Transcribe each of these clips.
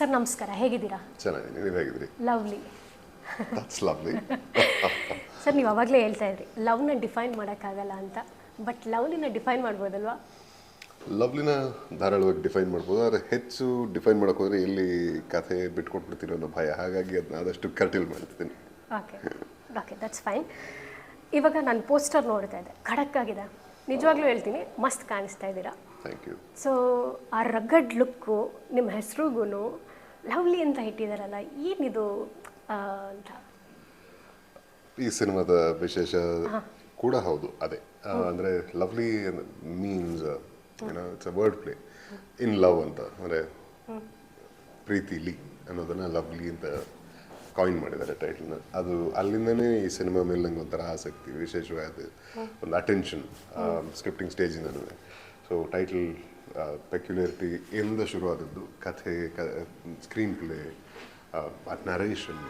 Sir ನಮಸ್ಕಾರ. ಹೇಗಿದ್ದೀರಾ? ಚೆನ್ನಾಗಿದ್ದೀನಿ. ನೀವು ಹೇಗಿದ್ರಿ ಲವ್ಲಿ. ದಟ್ಸ್ ಲವ್ಲಿ ಸರ್ ನೀವು ಅವಾಗಲೇ ಹೇಳ್ತಾ ಇದ್ರಿ ಲವ್ನ ಡಿಫೈನ್ ಮಾಡೋಕ್ಕಾಗಲ್ಲ ಅಂತ. But ಲವ್ಲಿನ define ಮಾಡ್ಬೋದಲ್ವಾ? ಲವ್ಲಿನ ಧಾರಾಳವಾಗಿ ಡಿಫೈನ್ ಮಾಡ್ಬೋದು. ಆದರೆ ಹೆಚ್ಚು ಡಿಫೈನ್ ಮಾಡೋಕೆ ಹೋದರೆ ಎಲ್ಲಿ ಕಥೆ ಬಿಟ್ಕೊಟ್ಬಿಡ್ತೀರೋ ಅನ್ನೋ ಭಯ. ಹಾಗಾಗಿ ಅದನ್ನ ಆದಷ್ಟು ಕರ್ಟಿಲ್ ಮಾಡ್ತೀನಿ ಓಕೆ. ಓಕೆ ದಟ್ಸ್ ಫೈನ್ ಇವಾಗ ನಾನು ಪೋಸ್ಟರ್ ನೋಡ್ತಾ ಇದ್ದೆ. ಖಡಕ್ಕಾಗಿದೆ. ಆಗಿದೆ ನಿಜವಾಗ್ಲೂ ಹೇಳ್ತೀನಿ ಮಸ್ತ್ ಕಾಣಿಸ್ತಾ ಇದ್ದೀರಾ. ಥ್ಯಾಂಕ್ ಯು ಸೊ ಆ ರಗಡ್ ಲುಕ್ಕು ನಿಮ್ಮ ಹೆಸರುಗೂ ಲವ್ಲಿ ಅಂತ ಇಟ್ಟಿದ್ದಾರಲ್ಲ ಏನಿದು ಅಂತ? ಈ ಸಿನಿಮಾದ ವಿಶೇಷ ಕೂಡ ಹೌದು ಅದೇ. ಅಂದರೆ ಲವ್ಲಿ ಮೀನ್ಸ್ ಏನೋ it's a word play in love ಅಂತ ಅಂದರೆ ಪ್ರೀತಿಲಿ ಅನ್ನೋದನ್ನು ಲವ್ಲಿ ಅಂತ ಕಾಯಿನ್ ಮಾಡಿದ್ದಾರೆ ಟೈಟಲ್ನ ಅದು ಅಲ್ಲಿಂದನೇ ಈ ಸಿನಿಮಾ ಮೇಲೆ ನಂಗೆ ಒಂಥರ ಆಸಕ್ತಿ ವಿಶೇಷವಾದ ಒಂದು ಅಟೆನ್ಷನ್ ಸ್ಕ್ರಿಪ್ಟಿಂಗ್ ಸ್ಟೇಜಿಂದನೂ ಸೊ ಟೈಟಲ್ ಪೆಕ್ಯುಲಾರಿಟಿ ಇಂದ ಶುರುವಾದದ್ದು ಕಥೆ ಕ screenplay narration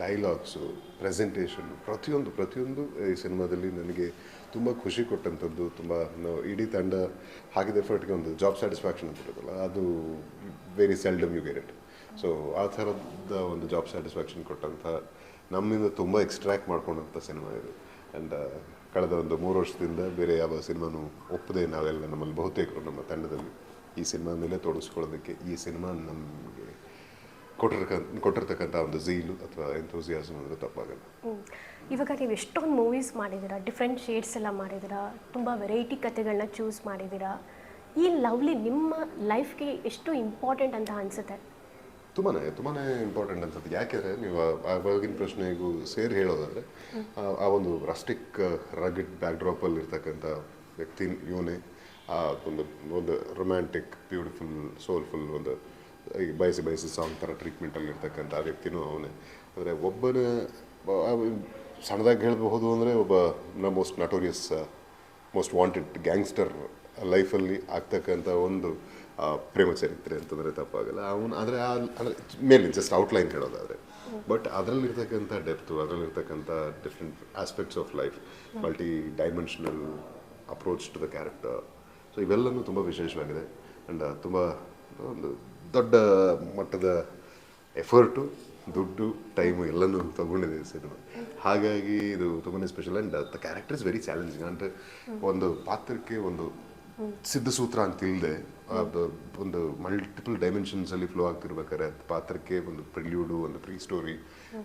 dialogues presentation ಪ್ರತಿಯೊಂದು ಪ್ರತಿಯೊಂದು ಈ ಸಿನಿಮಾದಲ್ಲಿ ನನಗೆ ತುಂಬ ಖುಷಿ ಕೊಟ್ಟಂಥದ್ದು, ತುಂಬ ನಾವು ಇಡೀ ತಂಡ ಹಾಕಿದ ಎಫರ್ಟ್ಗೆ ಒಂದು ಜಾಬ್ ಸ್ಯಾಟಿಸ್ಫ್ಯಾಕ್ಷನ್ ಅಂತ ಇರುತ್ತಲ್ಲ, ಅದು very seldom you get it so ಆ ಥರದ ಒಂದು ಜಾಬ್ ಸ್ಯಾಟಿಸ್ಫ್ಯಾಕ್ಷನ್ ಕೊಟ್ಟಂಥ, ನಮ್ಮಿಂದ ತುಂಬ ಎಕ್ಸ್ಟ್ರಾಕ್ಟ್ ಮಾಡ್ಕೊಂಡಂಥ ಸಿನಿಮಾ ಇದು. ಆ್ಯಂಡ್ ಕಳೆದ ಒಂದು ಮೂರು ವರ್ಷದಿಂದ ಬೇರೆ ಯಾವ ಸಿನಿಮಾನು ಒಪ್ಪದೆ ನಾವೆಲ್ಲ ನಮ್ಮಲ್ಲಿ ಬಹುತೇಕರು ನಮ್ಮ ತಂಡದಲ್ಲಿ ಈ ಸಿನಿಮಾ ಮೇಲೆ ತೊಡಗಿಸ್ಕೊಳ್ಳೋದಕ್ಕೆ ಈ ಸಿನಿಮಾ ನಮಗೆ ಕೊಟ್ಟಿರ್ಕ, ಕೊಟ್ಟಿರ್ತಕ್ಕಂಥ ಒಂದು ಝೀಲು ಅಥವಾ ಎಂಥೂಸಿಯಾಸಮ್ ಅಂದರೆ ತಪ್ಪಾಗಲ್ಲ. ಇವಾಗ ನೀವು ಎಷ್ಟೊಂದು ಮೂವೀಸ್ ಮಾಡಿದ್ದೀರಾ ಡಿಫ್ರೆಂಟ್ ಶೇಡ್ಸ್ ಎಲ್ಲ ಮಾಡಿದ್ದೀರಾ ತುಂಬ ವೆರೈಟಿ ಕಥೆಗಳನ್ನ ಚೂಸ್ ಮಾಡಿದ್ದೀರಾ ಈ ಲವ್ಲಿ ನಿಮ್ಮ ಲೈಫ್ಗೆ ಎಷ್ಟು ಇಂಪಾರ್ಟೆಂಟ್ ಅಂತ ಅನಿಸುತ್ತೆ ತುಂಬಾ ತುಂಬಾ ಇಂಪಾರ್ಟೆಂಟ್ ಅನ್ಸುತ್ತೆ. ಯಾಕೆಂದರೆ ನೀವು ಆವಾಗಿನ ಪ್ರಶ್ನೆಗೂ ಸೇರಿ ಹೇಳೋದಾದರೆ, ಆ- ಒಂದು ರಸ್ಟಿಕ್ ರಗಿಡ್ ಬ್ಯಾಕ್ಡ್ರಾಪಲ್ಲಿ ಇರ್ತಕ್ಕಂಥ ವ್ಯಕ್ತಿ ಇವನೇ, ಆ, ಒಂದು ಒಂದು ರೊಮ್ಯಾಂಟಿಕ್ ಬ್ಯೂಟಿಫುಲ್ ಸೋಲ್ಫುಲ್ ಒಂದು, ಈ ಬಯಸಿ ಬಯಸಿ ಸಾಂಗ್ ಥರ ಟ್ರೀಟ್ಮೆಂಟಲ್ಲಿ ಇರ್ತಕ್ಕಂಥ ಆ ವ್ಯಕ್ತಿನೂ ಅವನೇ. ಅಂದರೆ ಒಬ್ಬನ ಸಣ್ಣದಾಗಿ ಹೇಳಬಹುದು ಅಂದರೆ ಒಬ್ಬ ನ most notorious most wanted gangster ಲೈಫಲ್ಲಿ ಆಗ್ತಕ್ಕಂಥ ಒಂದು ಪ್ರೇಮ ಚರಿತ್ರೆ ಅಂತಂದರೆ ತಪ್ಪಾಗಲ್ಲ. ಅವನು ಆದರೆ ಅಂದರೆ ಮೇಲೆ ಜಸ್ಟ್ ಔಟ್ಲೈನ್ ಹೇಳೋದಾದರೆ. ಬಟ್ ಅದರಲ್ಲಿರ್ತಕ್ಕಂಥ depth ಅದರಲ್ಲಿರ್ತಕ್ಕಂಥ different aspects of life multi dimensional approach to the character so ಇವೆಲ್ಲವೂ ತುಂಬ ವಿಶೇಷವಾಗಿದೆ. ಆ್ಯಂಡ್ ತುಂಬ ಒಂದು ದೊಡ್ಡ ಮಟ್ಟದ ಎಫರ್ಟು ದುಡ್ಡು ಟೈಮು ಎಲ್ಲನೂ ತಗೊಂಡಿದೆ ಸಿನಿಮಾ ಹಾಗಾಗಿ ಇದು ತುಂಬಾ special and the character is very challenging ಅಂದರೆ ಒಂದು ಪಾತ್ರಕ್ಕೆ ಒಂದು ಸಿದ್ಧ ಸೂತ್ರ ಅಂತ ಇಲ್ಲದೆ ಅದು ಒಂದು ಮಲ್ಟಿಪಲ್ ಡೈಮೆನ್ಷನ್ಸಲ್ಲಿ ಫ್ಲೋ ಆಗ್ತಿರ್ಬೇಕಾದ್ರೆ ಅದು ಪಾತ್ರಕ್ಕೆ ಒಂದು ಪ್ರಿಲ್ಯೂಡು ಒಂದು ಪ್ರೀ ಸ್ಟೋರಿ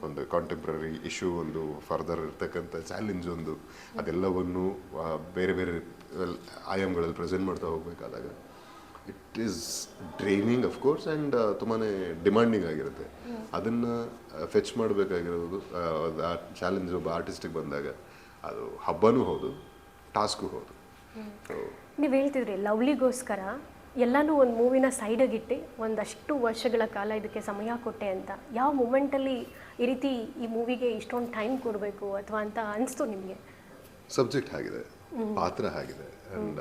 ಒಂದು ಕಾಂಟೆಂಪ್ರರಿ ಇಶ್ಯೂ ಒಂದು ಫರ್ದರ್ ಇರ್ತಕ್ಕಂಥ ಚಾಲೆಂಜ್ ಒಂದು. ಅದೆಲ್ಲವನ್ನು ಬೇರೆ ಬೇರೆ ಆಯಾಮಗಳಲ್ಲಿ ಪ್ರೆಸೆಂಟ್ ಮಾಡ್ತಾ ಹೋಗಬೇಕಾದಾಗ it is draining of course and ತುಂಬಾ ಡಿಮ್ಯಾಂಡಿಂಗ್ ಆಗಿರುತ್ತೆ. ಅದನ್ನು ಫೆಚ್ ಮಾಡಬೇಕಾಗಿರೋದು ಆ ಚಾಲೆಂಜ್ ಒಬ್ಬ ಆರ್ಟಿಸ್ಟಿಗೆ ಬಂದಾಗ ಅದು ಹಬ್ಬನೂ ಹೌದು ಟಾಸ್ಕು ಹೌದು. ನೀವು ಹೇಳ್ತಿದ್ರಿ ಲವ್ಲಿಗೋಸ್ಕರ ಎಲ್ಲನೂ ಒಂದು ಮೂವಿನ ಸೈಡಾಗಿಟ್ಟು ಒಂದಷ್ಟು ವರ್ಷಗಳ ಕಾಲ ಇದಕ್ಕೆ ಸಮಯ ಕೊಟ್ಟೆ ಅಂತ. ಯಾವ ಮೂಮೆಂಟಲ್ಲಿ ಈ ರೀತಿ ಈ ಮೂವಿಗೆ ಇಷ್ಟೊಂದು ಟೈಮ್ ಕೊಡಬೇಕು ಅಥವಾ ಅಂತ ಅನಿಸ್ತು ನಿಮಗೆ? ಸಬ್ಜೆಕ್ಟ್ ಆಗಿದೆ ಪಾತ್ರ ಆಗಿದೆ. ಆ್ಯಂಡ್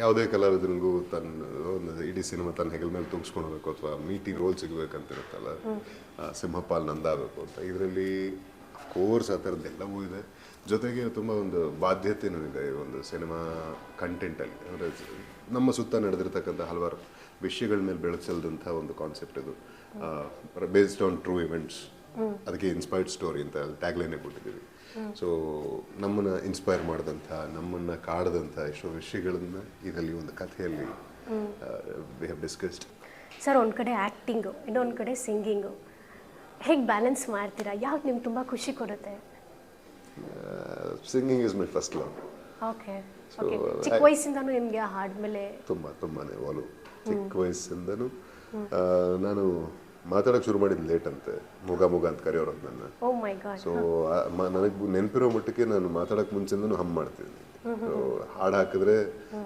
ಯಾವುದೇ ಕಲಾವಿದನಿಗೂ ತನ್ನ ಒಂದು ಇಡೀ ಸಿನಿಮಾ ತನ್ನ ಹೆಗಲ ಮೇಲೆ ತುಂಬಿಸ್ಕೊಳ್ಬೇಕು ಅಥವಾ ಮೀಟಿಂಗ್ ರೋಲ್ ಸಿಗಬೇಕಂತಿರುತ್ತಲ್ಲ ಸಿಂಹಪಾಲ್ ನಂದಾಗಬೇಕು ಅಂತ. ಇದರಲ್ಲಿ ಕೋರ್ಸ್ ಆ ಥರದ್ದೆಲ್ಲವೂ ಇದೆ. ಜೊತೆಗೆ ತುಂಬ ಒಂದು ಬಾಧ್ಯತೆಯೂ ಇದೆ ಈ ಒಂದು ಸಿನಿಮಾ ಕಂಟೆಂಟಲ್ಲಿ ಅಂದರೆ ನಮ್ಮ ಸುತ್ತ ನಡೆದಿರ್ತಕ್ಕಂಥ ಹಲವಾರು ವಿಷಯಗಳ ಮೇಲೆ ಬೆಳೆಸಲ್ದಂಥ ಒಂದು ಕಾನ್ಸೆಪ್ಟ್ ಇದು. ಬೇಸ್ಡ್ ಆನ್ ಟ್ರೂ ಇವೆಂಟ್ಸ್ ಅದಕ್ಕೆ ಇನ್ಸ್ಪೈರ್ಡ್ ಸ್ಟೋರಿ ಅಂತ ಟ್ಯಾಗ್ಲೈನೇ ಕೊಟ್ಟಿದ್ದೀವಿ. ಸೊ ನಮ್ಮನ್ನು ಇನ್ಸ್ಪೈರ್ ಮಾಡಿದಂಥ ನಮ್ಮನ್ನ ಕಾಡದಂಥ ಎಷ್ಟೋ ವಿಷಯಗಳನ್ನು ಇದರಲ್ಲಿ ಒಂದು ಕಥೆಯಲ್ಲಿ ವಿ ಹ್ಯಾವ್ ಡಿಸ್ಕಸ್ಡ್ ಸರ್ ಒಂದು ಕಡೆ ಆ್ಯಕ್ಟಿಂಗು ಇನ್ನೊಂದು ಕಡೆ ಸಿಂಗಿಂಗು ಹೇಗೆ ಬ್ಯಾಲೆನ್ಸ್ ಮಾಡ್ತೀರಾ? ಯಾವ್ದು ನಿಮ್ಗೆ ತುಂಬ ಖುಷಿ ಕೊಡುತ್ತೆ? Singing is my first love okay ಚಿಕ್ಕ ವಯಸ್ಸಿಂದನೂ ನಿಮಗೆ ಹಾಡ್ಮೇಲೆ ತುಂಬ ತುಂಬಾನೇ ಒಲವು ಚಿಕ್ಕ ವಯಸ್ಸಿಂದನೂ. ನಾನು ಮಾತಾಡೋಕೆ ಶುರು ಮಾಡಿದ್ದು ಲೇಟ್ ಅಂತೆ. ಮುಗ ಮುಗ ಅಂತ ಕರೆಯೋರು ನನ್ನ. ಓ ಮೈ ಗಾಡ್ ಸೊ ನನಗೆ ನೆನಪಿರೋ ಮಟ್ಟಕ್ಕೆ ನಾನು ಮಾತಾಡೋಕೆ ಮುಂಚೆಯಿಂದನೂ ಹಮ್ ಮಾಡ್ತಿದ್ದೀನಿ. ಹಾಡು ಹಾಕಿದ್ರೆ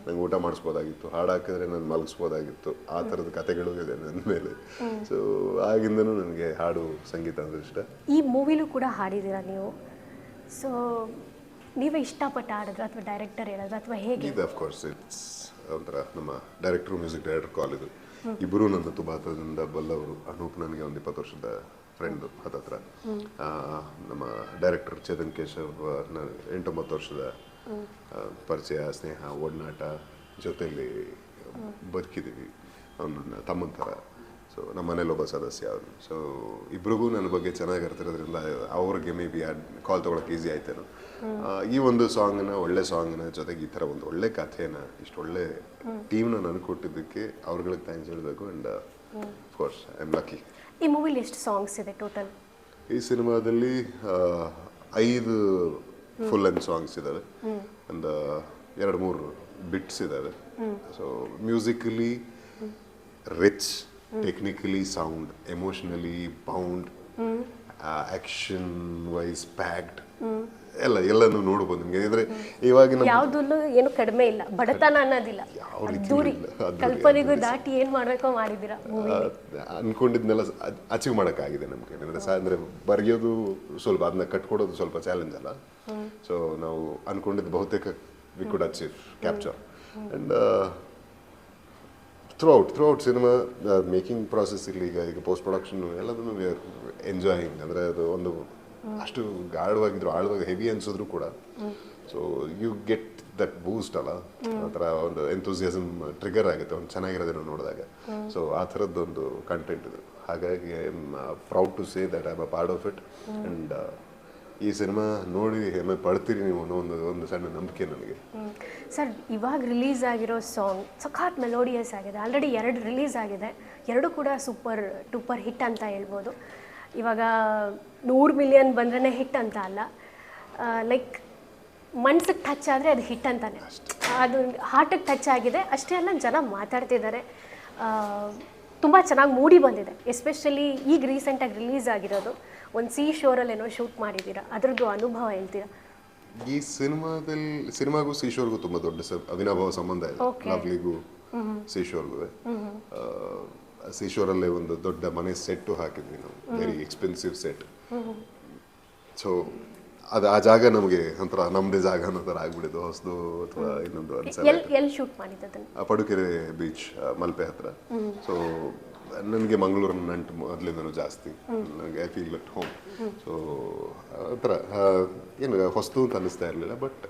ನಂಗೆ ಊಟ ಮಾಡಿಸ್ಬೋದಾಗಿತ್ತು. ಹಾಡು ಹಾಕಿದ್ರೆ ನಾನು ಮಲಗಿಸ್ಬೋದಾಗಿತ್ತು. ಆ ಥರದ ಕತೆಗಳು ಇದೆ ನನ್ನ ಮೇಲೆ. ಸೊ ಆಗಿಂದನೂ ನನಗೆ ಹಾಡು ಸಂಗೀತ ಅಂದ್ರೆ ಇಷ್ಟ. ಈ ಮೂವಿಲೂ ಕೂಡ ಹಾಡಿದ್ದೀರಾ ನೀವು? ಸೊ ನೀವೇ ಇಷ್ಟಪಟ್ಟು ಹಾಡಿದ್ರೆ ಅಥವಾ ಡೈರೆಕ್ಟರ್ ಹೇಳಿದ್ರೆ ಅಥವಾ ಹೇಗೆ? ಇದು ಅಫ್ಕೋರ್ಸ್ ಇಟ್ಸ್ ಒಂಥರ ನಮ್ಮ ಡೈರೆಕ್ಟ್ರು ಮ್ಯೂಸಿಕ್ ಡೈರೆಕ್ಟರ್ ಕಾಲ್ ಇದು. ಇಬ್ಬರು ನನ್ನ ತುಂಬ ಹತ್ತಿರದಿಂದ ಬಲ್ಲವರು. ಅನೂಪ್ ನನಗೆ ಒಂದು ಇಪ್ಪತ್ತು ವರ್ಷದ ಫ್ರೆಂಡು ಹತ್ತತ್ರ. ನಮ್ಮ ಡೈರೆಕ್ಟರ್ ಚೇತನ್ ಕೇಶವ್ನ ಎಂಟೊಂಬತ್ತು ವರ್ಷದ ಪರಿಚಯ ಸ್ನೇಹ ಒಡನಾಟ ಜೊತೆಯಲ್ಲಿ ಬದುಕಿದ್ದೀವಿ. ಅವನನ್ನ ತಮ್ಮನ ಥರ ಸೊ ನಮ್ಮ ಮನೇಲಿ ಒಬ್ಬ ಸದಸ್ಯ ಅವರು ಸೊ ಇಬ್ರಿಗೂ ನನ್ನ ಬಗ್ಗೆ ಚೆನ್ನಾಗಿ ಇರ್ತಿರೋದ್ರಿಂದ ಅವ್ರಿಗೆ ಮೇ ಬಿ ಕಾಲ್ ತೊಗೊಳಕ್ಕೆ ಈಸಿ ಆಯ್ತೇನೋ ಈ ಒಂದು ಸಾಂಗ್ನ ಒಳ್ಳೆ ಸಾಂಗ್ನ ಜೊತೆಗೆ ಈ ಥರ ಒಂದು ಒಳ್ಳೆ ಕಥೆನ ಇಷ್ಟು ಒಳ್ಳೆ ಟೀಮ್ನ ನನಗೆ ಕೊಟ್ಟಿದ್ದಕ್ಕೆ ಅವ್ರಗಳಿಗೆ ಥ್ಯಾಂಕ್ಸ್ ಹೇಳಬೇಕು and course I am lucky ಈ ಮೂವಿಲಿ ಎಷ್ಟು ಸಾಂಗ್ಸ್ ಇದೆ ಟೋಟಲ್ ಈ ಸಿನಿಮಾದಲ್ಲಿ ಐದು ಫುಲ್ ಲೆಂತ್ ಸಾಂಗ್ಸ್ ಇದ್ದಾವೆ ಒಂದು ಎರಡು ಮೂರು ಬಿಟ್ಸ್ ಇದ್ದಾವೆ so musically rich technically sound emotionally bound action wise packed ಎಲ್ಲ ಎಲ್ಲನೂ ನೋಡ್ಬೋದು ನಿಮಗೆ. ಅಂದರೆ ಇವಾಗ ಯಾವ್ದಲ್ಲೂ ಏನು ಕಡಿಮೆ ಇಲ್ಲ. ಬಡತನ ಅನ್ನೋದಿಲ್ಲ. ಯಾವ ಕಲ್ಪನೆಗೂ ದಾಟಿ ಏನ್ ಮಾಡ್ಬೇಕೋ ಅನ್ಕೊಂಡಿದ್ನೆಲ್ಲ ಅಚೀವ್ ಮಾಡೋಕ್ಕಾಗಿದೆ ನಮಗೆ. ಅಂದ್ರೆ ಅಂದರೆ ಬರೆಯೋದು ಸ್ವಲ್ಪ ಅದನ್ನ ಕಟ್ಕೊಡೋದು ಸ್ವಲ್ಪ ಚಾಲೆಂಜ್ ಅಲ್ಲ. ಸೊ ನಾವು ಅನ್ಕೊಂಡಿದ್ದು ಬಹುತೇಕ we could achieve capture and throughout throughout cinema making process ಇಲ್ಲಿ ಈಗ ಈಗ ಪೋಸ್ಟ್ ಪ್ರೊಡಕ್ಷನ್ ಎಲ್ಲದನ್ನು ಎಂಜಾಯಿಂಗ್ ಅಂದರೆ ಅದು ಒಂದು ಅಷ್ಟು ಗಾಢವಾಗಿದ್ರು ಆಳವಾಗಿ ಹೆವಿ ಅನ್ಸಿದ್ರು ಕೂಡ. So you get that boost ಅಲ್ಲ? ಆ ಥರ ಒಂದು ಎಂಥೂಸಿಯಸಮ್ ಟ್ರಿಗರ್ ಆಗುತ್ತೆ ಒಂದು ಚೆನ್ನಾಗಿರೋದನ್ನು ನೋಡಿದಾಗ. ಸೊ ಆ ಥರದ್ದೊಂದು ಕಂಟೆಂಟ್ ಇದು. ಹಾಗಾಗಿ I am proud to say that I am a part of it and ಈ ಸಿನಿಮಾ ನೋಡಿ ಹೆಮ್ಮೆ ಪಡ್ತೀರಿ ನೀವು ಅನ್ನೋ ಒಂದು ಒಂದು ಸಣ್ಣ ನಂಬಿಕೆ ನನಗೆ. ಸರ್, ಇವಾಗ ರಿಲೀಸ್ ಆಗಿರೋ ಸಾಂಗ್ ಸಖಾತ್ ಮೆಲೋಡಿಯಸ್ ಆಗಿದೆ. ಆಲ್ರೆಡಿ ಎರಡು ರಿಲೀಸ್ ಆಗಿದೆ. ಎರಡು ಕೂಡ ಸೂಪರ್ ಟೂಪರ್ ಹಿಟ್ ಅಂತ ಹೇಳ್ಬೋದು. ಇವಾಗ ನೂರು ಮಿಲಿಯನ್ ಬಂದ್ರೆ ಹಿಟ್ ಅಂತ ಅಲ್ಲ. ಲೈಕ್ ಮನ್ಸಿಗೆ ಟಚ್ ಆದರೆ ಅದು ಹಿಟ್ ಅಂತಾನೆ. ಅದು ಹಾರ್ಟಿಗೆ ಟಚ್ ಆಗಿದೆ. ಅಷ್ಟೇ ಅಲ್ಲ, ಜನ ಮಾತಾಡ್ತಿದ್ದಾರೆ. ತುಂಬ ಚೆನ್ನಾಗಿ ಮೂಡಿ ಬಂದಿದೆ. ಎಸ್ಪೆಷಲಿ ಈಗ ರೀಸೆಂಟಾಗಿ ರಿಲೀಸ್ ಆಗಿರೋದು. ಒಂದು ಸಿ ಶೋರಲ್ಲಿ ಏನೋ ಶೂಟ್ ಮಾಡಿದ್ದೀರಾ ಅದ್ರದ್ದು ಅನುಭವ ಹೇಳ್ತೀರಾ? ಈ ಸಿನಿಮಾದಲ್ಲಿ ಸಿನಿಮಾಗೂ ಸೀಶೋರ್ಗೂ ತುಂಬಾ ದೊಡ್ಡ ಅವಿನಾಭಾವ ಸಂಬಂಧ ಇದೆ. ಲವ್ಲಿಗೂ ಸೀಶೋರ್ಗೂ ಸೀಶೋರಲ್ಲೇ ಒಂದು ದೊಡ್ಡ ಮನೆ ಸೆಟ್ಟು ಹಾಕಿದ್ವಿ ನಾವು. ವೆರಿ ಎಕ್ಸ್ಪೆನ್ಸಿವ್ ಸೆಟ್ ಸೊ ಅದು ಆ ಜಾಗ ನಮಗೆ ಒಂಥರ ನಮ್ಮದೇ ಜಾಗ ಅನ್ನೋ ಥರ ಆಗ್ಬಿಡಿದ್ದು ಹೊಸದು ಅಥವಾ ಇನ್ನೊಂದು ಪಡುಕೆರೆ ಬೀಚ್ ಮಲ್ಪೆ ಹತ್ರ. ಸೊ ನನಗೆ ಮಂಗಳೂರಿನ ನಂಟು ಮೊದಲಿಂದನೂ ಜಾಸ್ತಿ. ನನಗೆ I feel at home so ಆ ಥರ ಏನು, ಹೊಸ್ತು ಅಂತ ಅನ್ನಿಸ್ತಾ ಇರಲಿಲ್ಲ ಬಟ್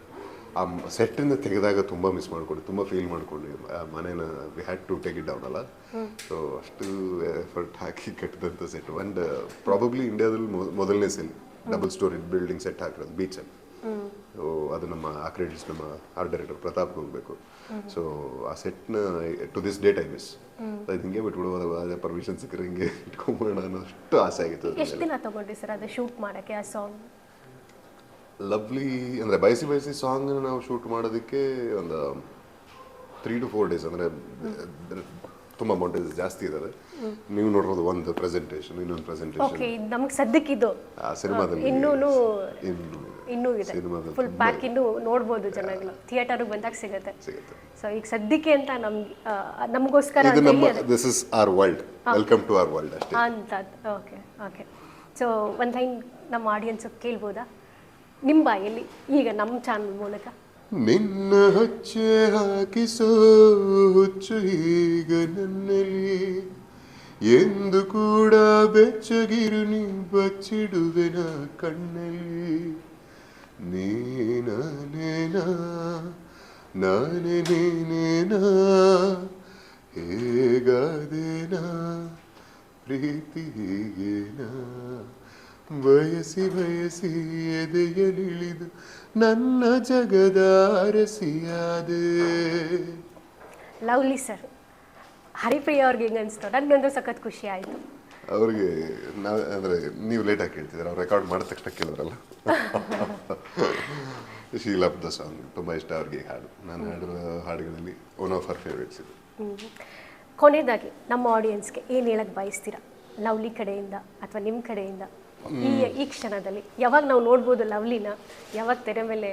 ಆ ಸೆಟ್ಟಿಂದ ತೆಗೆದಾಗ ತುಂಬ ಮಿಸ್ ಮಾಡ್ಕೊಂಡು, ತುಂಬ ಫೀಲ್ ಮಾಡ್ಕೊಂಡು. ಆ ಮನೇನ we had to take it down ಅಲ್ಲ ಸೊ ಅಷ್ಟು ಎಫರ್ಟ್ ಹಾಕಿ ಕಟ್ಟಿದಂಥ ಸೆಟ್ ಆ್ಯಂಡ್ ಪ್ರಾಬಬ್ಲಿ ಇಂಡಿಯಾದಲ್ಲಿ ಮೊದಲನೇ cell double story building set ಹಾಕಿರೋದು ಬೀಚಲ್ಲಿ ಅದು ನಮ್ಮ ಆ ಕ್ರೆಡಿಟ್ಸ್ ನಮ್ಮ ಆರ್ಟ್ ಡೈರೆಕ್ಟರ್ ಪ್ರತಾಪ್ ಹೋಗಬೇಕು. ಸೊ ಆ ಸೆಟ್ನ to this date I miss ಅದು ಹಿಂಗೆ ಬಿಟ್ಬಿಡುವ ಅದೇ ಪರ್ಮಿಷನ್ ಸಿಕ್ಕರೆ ಹಿಂಗೆ ಇಟ್ಕೊಂಬೋಣ ಅನ್ನೋಷ್ಟು ಆಸೆ ಆಗಿತ್ತು ಎಷ್ಟು ದಿನ ತಗೊಂಡ್ರಿ ಸರ್ ಅದು ಶೂಟ್ ಮಾಡೋಕ್ಕೆ ಆ ಸಾಂಗ್ ಲವ್ಲಿ ಅಂದರೆ ಬಯಸಿ ಬಯಸಿ ಸಾಂಗ್ ನಾವು ಶೂಟ್ ಮಾಡೋದಕ್ಕೆ ಒಂದು ತ್ರೀ ಟು ಫೋರ್ ಡೇಸ್ ಅಂದರೆ ತುಂಬ ಅಮೌಂಟ್ ಜಾಸ್ತಿ ಇದ್ದಾರೆ ನೀವು ನೋಡ್ಬೋದು ಒಂದು ಪ್ರೆಸೆಂಟೇಷನ್ ಇನ್ನೊಂದು ಪ್ರೆಸೆಂಟೇಷನ್ ಓಕೆ ನಮಗೆ ಸದ್ಯಕ್ಕಿದು. ಆ ಸಿನಿಮಾದಲ್ಲಿ ಇನ್ನೂನು ಇನ್ನು ಇನ್ನೂ ಇದೆ ಸಿನಿಮಾದಲ್ಲಿ ಫುಲ್ ಪ್ಯಾಕ್ ಇನ್ನೂ ನೋಡ್ಬೋದು ಜನಗಳು. ಥಿಯೇಟರ್ಗೆ ಬಂದಾಗ ಸಿಗುತ್ತೆ. ಸಿಗುತ್ತೆ. ಸೊ ಈಗ ಸದ್ಯಕ್ಕೆ ಅಂತ ನಮ್ಗೆ ನಮಗೋಸ್ಕರ ಇದು ನಮ್ಮ this is our world welcome to our world ಅಷ್ಟೇ. ಅಂತ ಓಕೆ ಓಕೆ ಸೊ ಒಂದು ಲೈನ್ ನಮ್ಮ ಆಡಿಯನ್ಸ್ ಕೇಳ್ಬೋದಾ? ನಿಮ್ಮ ಬಾಯಲ್ಲಿ ಈಗ ನಮ್ಮ ಚಾನಲ್ ಮೂಲಕ. ನಿನ್ನ ಹಚ್ಚೆ ಹಾಕಿಸೋ ಹುಚ್ಚು ಈಗ ನನ್ನಲ್ಲಿ. ಎಂದು ಕೂಡ ಬೆಚ್ಚಗಿರು ನೀ ಬಚ್ಚಿಡುವೆನ ಕಣ್ಣಲ್ಲಿ ನೀನೇನಾ ನಾನೇ ನೀನೇನಾ ಹೇಗಾದೇನಾ ಪ್ರೀತಿ ಹೀಗೇನಾ ಬಯಸಿ ಬಯಸಿ ಎದೆಯಲಿಳಿದು ನನ್ನ ಜಗದ ಅರಸಿಯಾದೆ ಲವ್ಲಿ ಸರ್ ಹರಿಪ್ರಿಯ ಅವ್ರಿಗೆ ಹೆಂಗೆ ಅನಿಸ್ತು? ನನಗಂತೂ ಸಖತ್ ಖುಷಿ ಆಯಿತು. ಅವ್ರಿಗೆ ನಾವು ಅಂದರೆ ನೀವು ಲೇಟಾಗಿ ಕೇಳ್ತಿದ್ದಾರೆ ಅವ್ರು ರೆಕಾರ್ಡ್ ಮಾಡಿದ ತಕ್ಷಣ ಕೇಳಿದ್ರಲ್ಲ? ಶೀ ಲವ್ ದ ಸಾಂಗ್ ತುಂಬ ಇಷ್ಟ ಅವ್ರಿಗೆ ಹಾಡು. ನಾನು ಹಾಡಿರೋ ಹಾಡುಗಳಲ್ಲಿ ಒನ್ ಆಫ್ ಅವರ್ ಫೇವ್ರೇಟ್ಸ್ ಇದು. ಕೊನೆಯದಾಗಿ ನಮ್ಮ ಆಡಿಯನ್ಸ್ಗೆ ಏನು ಹೇಳಕ್ಕೆ ಬಯಸ್ತೀರಾ? ಲವ್ಲಿ ಕಡೆಯಿಂದ ಅಥವಾ ನಿಮ್ಮ ಕಡೆಯಿಂದ? ಈ ಈ ಕ್ಷಣದಲ್ಲಿ. ಯಾವಾಗ ನಾವು ನೋಡ್ಬೋದು ಲವ್ಲಿನ ಯಾವಾಗ ತೆರೆ ಮೇಲೆ?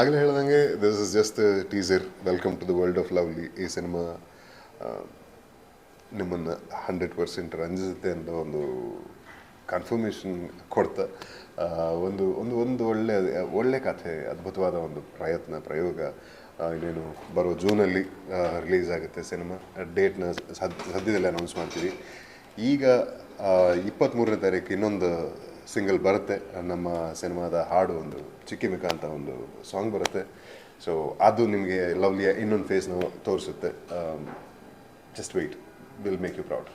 ಆಗಲೇ ಹೇಳ್ದಂಗೆ this is just teaser welcome to the world of Lovely ಈ ಸಿನಿಮಾ ನಿಮ್ಮನ್ನು ಹಂಡ್ರೆಡ್ ಪರ್ಸೆಂಟ್ ರಂಜಿಸುತ್ತೆ ಅಂತ ಒಂದು ಕನ್ಫರ್ಮೇಷನ್ ಕೊಡ್ತಾ ಒಂದು ಒಂದು ಒಂದು ಒಳ್ಳೆ ಒಳ್ಳೆ ಕಥೆ, ಅದ್ಭುತವಾದ ಒಂದು ಪ್ರಯತ್ನ, ಪ್ರಯೋಗ ಇನ್ನೇನು ಬರೋ ಜೂನಲ್ಲಿ ರಿಲೀಸ್ ಆಗುತ್ತೆ ಸಿನಿಮಾ ಡೇಟ್ನ ಸದ್, ಸದ್ಯದಲ್ಲೇ ಅನೌನ್ಸ್ ಮಾಡ್ತೀವಿ. ಈಗ ಇಪ್ಪತ್ತ್ಮೂರನೇ ತಾರೀಕು ಇನ್ನೊಂದು ಸಿಂಗಲ್ ಬರುತ್ತೆ. ನಮ್ಮ ಸಿನಿಮಾದ ಹಾಡು ಒಂದು ಚಿಕ್ಕಿಮಿಕ ಅಂತ ಒಂದು ಸಾಂಗ್ ಬರುತ್ತೆ. ಸೊ ಅದು ನಿಮಗೆ ಲವ್ಲಿಯ ಇನ್ನೊಂದು ಫೇಸ್ನ ತೋರಿಸುತ್ತೆ. Just wait will make you proud